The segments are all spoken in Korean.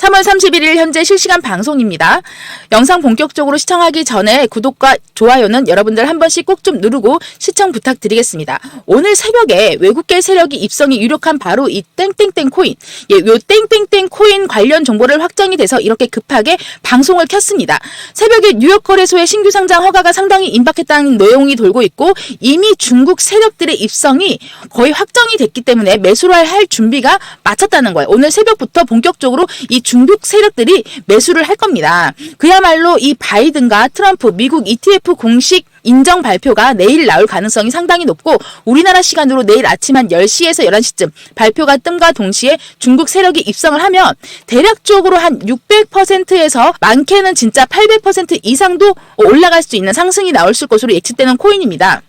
3월 31일 현재 실시간 방송입니다. 영상 본격적으로 시청하기 전에 구독과 좋아요는 여러분들 한 번씩 꼭 좀 누르고 시청 부탁드리겠습니다. 오늘 새벽에 외국계 세력이 입성이 유력한 바로 이 땡땡땡 코인, 예, 요 땡땡땡 코인 관련 정보를 확정이 돼서 이렇게 급하게 방송을 켰습니다. 새벽에 뉴욕 거래소의 신규 상장 허가가 상당히 임박했다는 내용이 돌고 있고 이미 중국 세력들의 입성이 거의 확정이 됐기 때문에 매수를 할 준비가 마쳤다는 거예요. 오늘 새벽부터 본격적으로 이 중국 세력들이 매수를 할 겁니다. 그야말로 이 바이든과 트럼프 미국 ETF 공식 인정 발표가 내일 나올 가능성이 상당히 높고 우리나라 시간으로 내일 아침 한 10시에서 11시쯤 발표가 뜸과 동시에 중국 세력이 입성을 하면 대략적으로 한 600%에서 많게는 진짜 800% 이상도 올라갈 수 있는 상승이 나올 것으로 예측되는 코인입니다.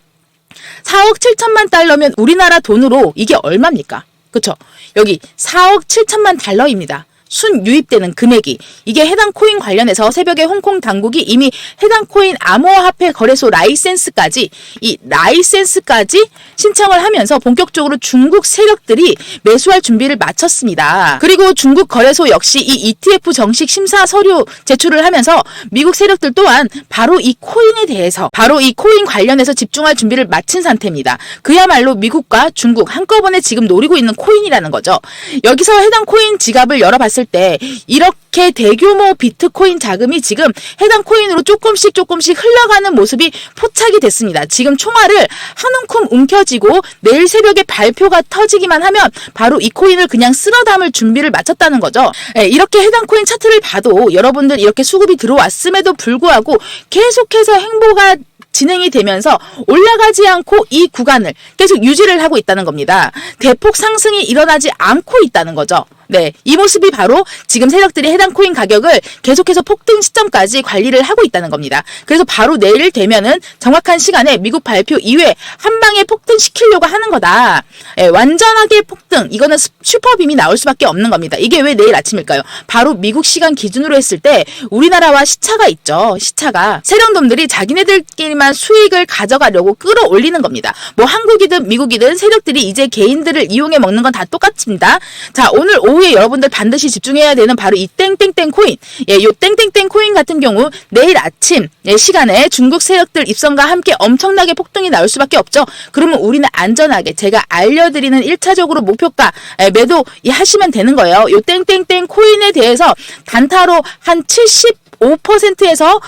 4억 7천만 달러면 우리나라 돈으로 이게 얼마입니까? 그쵸? 여기 4억 7천만 달러입니다. 순 유입되는 금액이 이게 해당 코인 관련해서 새벽에 홍콩 당국이 이미 해당 코인 암호화폐 거래소 라이센스까지 이 라이센스까지 신청을 하면서 본격적으로 중국 세력들이 매수할 준비를 마쳤습니다. 그리고 중국 거래소 역시 이 ETF 정식 심사 서류 제출을 하면서 미국 세력들 또한 바로 이 코인에 대해서 바로 이 코인 관련해서 집중할 준비를 마친 상태입니다. 그야말로 미국과 중국 한꺼번에 지금 노리고 있는 코인이라는 거죠. 여기서 해당 코인 지갑을 열어봤을 때 이렇게 대규모 비트코인 자금이 지금 해당 코인으로 조금씩 조금씩 흘러가는 모습이 포착이 됐습니다. 지금 총알을 한 움큼 움켜쥐고 내일 새벽에 발표가 터지기만 하면 바로 이 코인을 그냥 쓸어 담을 준비를 마쳤다는 거죠. 예, 이렇게 해당 코인 차트를 봐도 여러분들 이렇게 수급이 들어왔음에도 불구하고 계속해서 행보가 진행이 되면서 올라가지 않고 이 구간을 계속 유지를 하고 있다는 겁니다. 대폭 상승이 일어나지 않고 있다는 거죠. 네, 이 모습이 바로 지금 세력들이 해당 코인 가격을 계속해서 폭등 시점까지 관리를 하고 있다는 겁니다. 그래서 바로 내일 되면은 정확한 시간에 미국 발표 이후에 한 방에 폭등시키려고 하는 거다. 예, 완전하게 폭등, 이거는 스- 슈퍼빔이 나올 수밖에 없는 겁니다. 이게 왜 내일 아침일까요? 바로 미국 시간 기준으로 했을 때 우리나라와 시차가 있죠. 시차가. 세력놈들이 자기네들끼리만 수익을 가져가려고 끌어올리는 겁니다. 뭐 한국이든 미국이든 세력들이 이제 개인들을 이용해 먹는 건 다 똑같습니다. 자, 오늘 오후 에 여러분들 반드시 집중해야 되는 바로 이 땡땡땡 코인. 예, 요 땡땡땡 코인 같은 경우 내일 아침 예, 시간에 중국 세력들 입성과 함께 엄청나게 폭등이 나올 수밖에 없죠. 그러면 우리는 안전하게 제가 알려드리는 1차적으로 목표가 예, 매도 이 하시면 되는 거예요. 요 땡땡땡 코인에 대해서 단타로 한 75%에서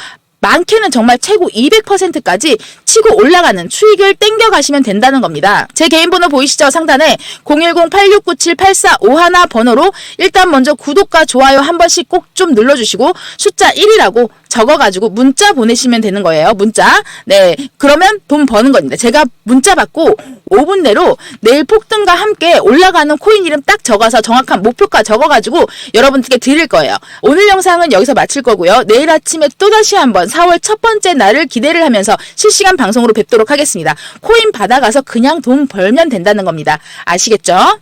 많게는 정말 최고 200%까지 치고 올라가는 수익을 땡겨 가시면 된다는 겁니다. 제 개인 번호 보이시죠? 상단에 010-8697-8451 번호로 일단 먼저 구독과 좋아요 한 번씩 꼭 좀 눌러주시고 숫자 1이라고 적어가지고 문자 보내시면 되는 거예요. 문자. 네. 그러면 돈 버는 겁니다. 제가 문자 받고 5분 내로 내일 폭등과 함께 올라가는 코인 이름 딱 적어서 정확한 목표가 적어가지고 여러분들께 드릴 거예요. 오늘 영상은 여기서 마칠 거고요. 내일 아침에 또다시 한번 4월 첫 번째 날을 기대를 하면서 실시간 방송으로 뵙도록 하겠습니다. 코인 받아가서 그냥 돈 벌면 된다는 겁니다. 아시겠죠?